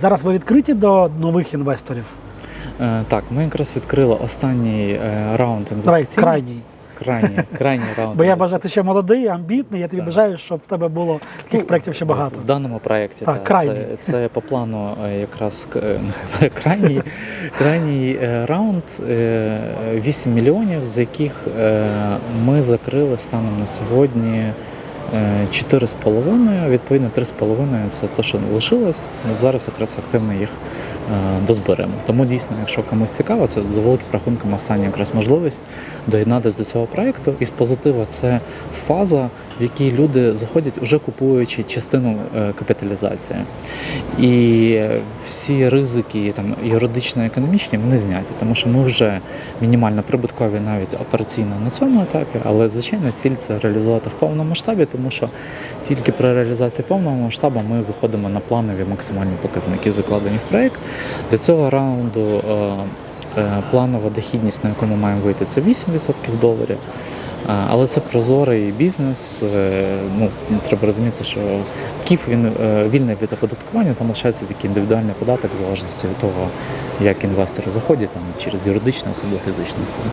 Зараз ви відкриті до нових інвесторів. Е, Так, ми якраз відкрили останній е, раунд Давай інвестиційний. крайній. Крайній, крайній раунд. Бо я бажаю, ти ще молодий, амбітний. Я тобі Так. бажаю, щоб в тебе було таких проєктів ще багато. В даному проєкті Так, так, це, це по плану е, якраз крайній, крайній раунд е, 8 мільйонів, з яких ми закрили станом на сьогодні 4,5, відповідно 3,5 це те, що лишилось. Зараз якраз активно їх е, дозберемо. Тому дійсно, якщо комусь цікаво, це за великим рахунком остання якраз можливість доєднатися до цього проєкту. І з позитива це фаза, в якій люди заходять уже купуючи частину е, капіталізації. І всі ризики там юридично-економічні вони зняті, тому що ми вже мінімально прибуткові навіть операційно на цьому етапі, але звичайно ціль це реалізувати в повному масштабі, тому що тільки при реалізації повного масштабу ми виходимо на планові максимальні показники, закладені в проект. Для цього раунду е, е, планова дохідність, на яку ми маємо вийти, це 8% доларів. Але це прозорий бізнес. е, Ну треба розуміти, що КІФ він е, вільний від оподаткування, там лишається тільки індивідуальний податок в залежності від того, як інвестори заходять там через юридичну особу, фізичну особу.